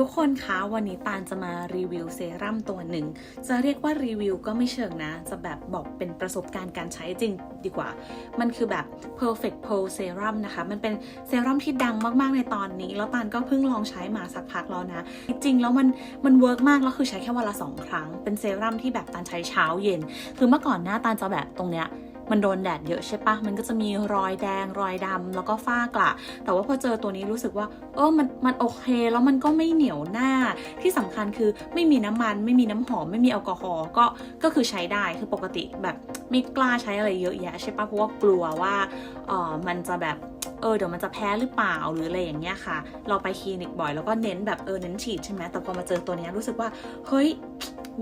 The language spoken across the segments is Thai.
ทุกคนคะวันนี้ตาลจะมารีวิวเซรั่มตัวหนึ่ง จะเรียกว่ารีวิวก็ไม่เชิงนะ จะแบบบอกเป็นประสบการณ์การใช้จริงดีกว่า มันคือแบบ perfect pearl serum นะคะ มันเป็นเซรั่มที่ดังมากๆในตอนนี้ แล้วตาลก็เพิ่งลองใช้มาสักพักแล้วนะ จริงๆแล้วมันมันเวิร์กมากแล้วคือใช้แค่วันละสองครั้ง เป็นเซรั่มที่แบบตาลใช้เช้าเย็น คือเมื่อก่อนหน้าตาลจะแบบตรงเนี้ย มันโดนแดดเยอะใช่ปะมันก็จะมีรอยแดงรอยดำแล้วก็ฝ้ากระแต่ว่าพอเจอตัวนี้รู้สึกว่า เออมันมันโอเค แล้วมันก็ไม่เหนียวหน้าที่สำคัญคือไม่มีน้ำมัน ไม่มีน้ำหอม ไม่มีแอลกอฮอล์ก็ก็คือใช้ได้คือปกติแบบไม่กล้าใช้อะไรเยอะแยะใช่ปะเพราะว่ากลัวว่าเออมันจะแบบเออเดี๋ยวมันจะแพ้หรือเปล่าหรืออะไรอย่างเงี้ยค่ะ เราไปคลินิกบ่อยแล้วก็เน้นแบบเออเน้นฉีดใช่ไหมแต่พอมาเจอตัวนี้รู้สึกว่าเฮ้ย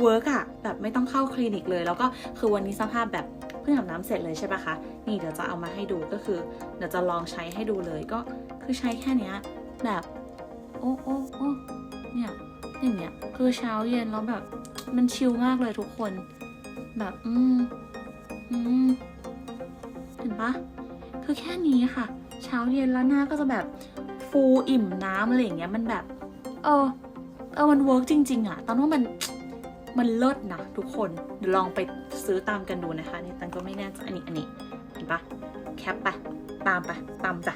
เวิร์กอะแบบไม่ต้องเข้าคลินิกเลย แล้วก็คือวันนี้สภาพแบบ พิ่งอาบน้ำเสร็จเลยใช่ปะคะ นี่เดี๋ยวจะเอามาให้ดูก็คือ เดี๋ยวจะลองใช้ให้ดูเลยก็คือใช้แค่เนี้ยแบบโอ้โอ้โอ้เนี่ยอย่างเงี้ยคือเช้าเย็นแล้วแบบมันชิลมากเลยทุกคน แบบอืมอืมเห็นปะคือแค่นี้ค่ะ เช้าเย็นแล้วหน้าก็จะแบบฟูอิ่มน้ำอะไรอย่างเงี้ยมันแบบ เออเออมันเวิร์กจริง ๆอะตอนว่ามัน มันเลิศนะทุกคนเดี๋ยวลองไปซื้อตามกันดูนะคะนี่ตันก็ไม่แน่ใจอันนี้อันนี้เห็นปะแคปปะตามปะตามจ้ะ